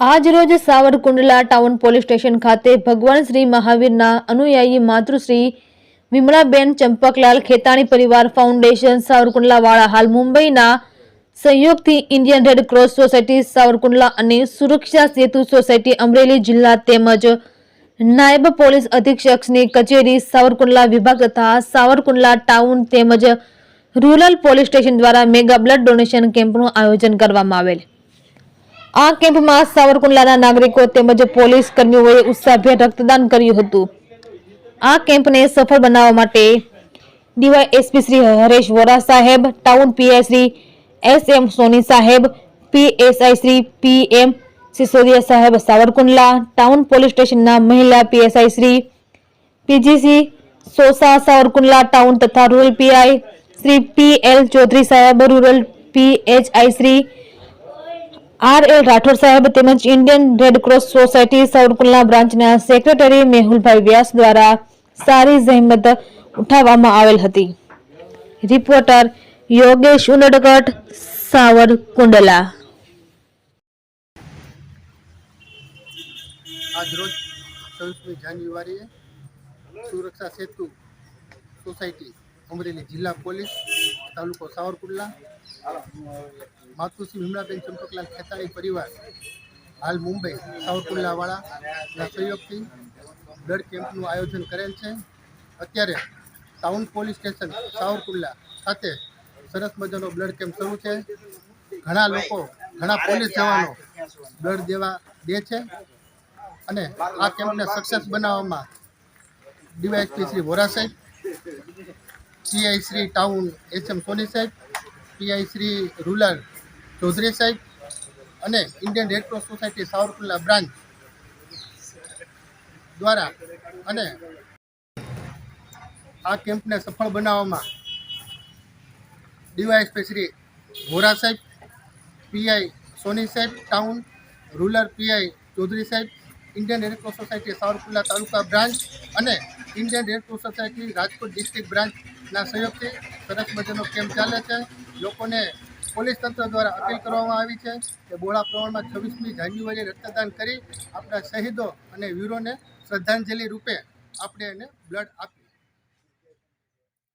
આજ રોજ Savarkundla town police station ખાતે ભગવાન શ્રી મહાવીરના અનુયાયી માતૃશ્રી વિમળાબેન ચંપકલાલ ખેતાણી પરિવાર ફાઉન્ડેશન સાવરકુંડલાવાળા હાલ મુંબઈના સહયોગથી Indian red cross society, Savarkundla અને સુરક્ષા સેતુ સોસાયટી અમરેલી જિલ્લા તેમજ નાયબ પોલીસ અધિક્ષકની કચેરી સાવરકુંડલા વિભાગ તથા સાવરકુંડલા ટાઉન તેમજ રૂરલ પોલીસ સ્ટેશન દ્વારા મેગા બ્લડ ડોનેશન કેમ્પનું આયોજન કરવામાં આવેલ. આ કેમ્પમાં સાવરકુંડલાના નાગરિકો તેમજ પોલીસ કર્મીઓએ ઉત્સાહભેર રક્તદાન કર્યું હતું. આ કેમ્પને સફળ બનાવવા માટે ડીવાય એસપી શ્રી હરેશ વોરા સાહેબ, town PI Shri S M Soni સાહેબ, PSI Shri P M Sisodiya સાહેબ સાવરકુંડલા, ટાઉન પોલીસ સ્ટેશનના મહિલા પીએસઆઈ શ્રી પીજીસી સોસા સાવરકુંડલા, ટાઉન તથા rural PI Shri P L Chaudhary સાહેબ, rural PHI Shri R L Rathod સાહેબ તેમજ Indian red cross society Savarkundla બ્રાન્ચના secretary મેહુલભાઈ વ્યાસ દ્વારા સારી જહેમત ઉઠાવવામાં આવેલ હતી. રિપોર્ટર યોગેશ ઉનડકટ સાવરકુંડલા. આજ રોજ છવ્વીસમી જાન્યુઆરીએ સુરક્ષા સેતુ સોસાયટી અમરેલી જિલ્લા પોલીસ તાલુકો સાવરકુંડલા માતુશ્રી વિમળાબેન ચંપકલાલ ખેતાણી પરિવાર હાલ મુંબઈ સાવરકુલ્લાવાળાના સહયોગથી બ્લડ કેમ્પનું આયોજન કરેલ છે. અત્યારે ટાઉન પોલીસ સ્ટેશન સાવરકુલ્લા ખાતે સરસ મજાનો બ્લડ કેમ્પ શરૂ છે. ઘણા લોકો ઘણા પોલીસ જવાનો બ્લડ દેવા દે છે અને આ કેમ્પને સક્સેસ બનાવવામાં ડીવાયએસપી શ્રી વોરા સાહેબ PI Shri town H M Soni સાહેબ પીઆઈ શ્રી રૂરલ ચૌધરી સાહેબ અને Indian red cross society Savarkundla branch દ્વારા અને આ કેમ્પને સફળ બનાવવામાં ડીવાયએસપી શ્રી વોરા સાહેબ, પીઆઈ સોની સાહેબ, ટાઉન રૂરલ પીઆઈ ચૌધરી સાહેબ, Indian red cross society Savarkundla taluka branch અને Indian red cross society Rajkot district બ્રાન્ચના સહયોગથી સરસ મજાનો કેમ્પ ચાલે છે. લોકોને પોલીસ તંત્ર દ્વારા અપીલ કરવામાં આવી છે કે બોળા પ્રમાણમાં છવ્વીસમી જાન્યુઆરીએ રક્તદાન કરી આપણા શહીદો અને વીરોને શ્રદ્ધાંજલિ રૂપે આપણે એને બ્લડ આપીએ.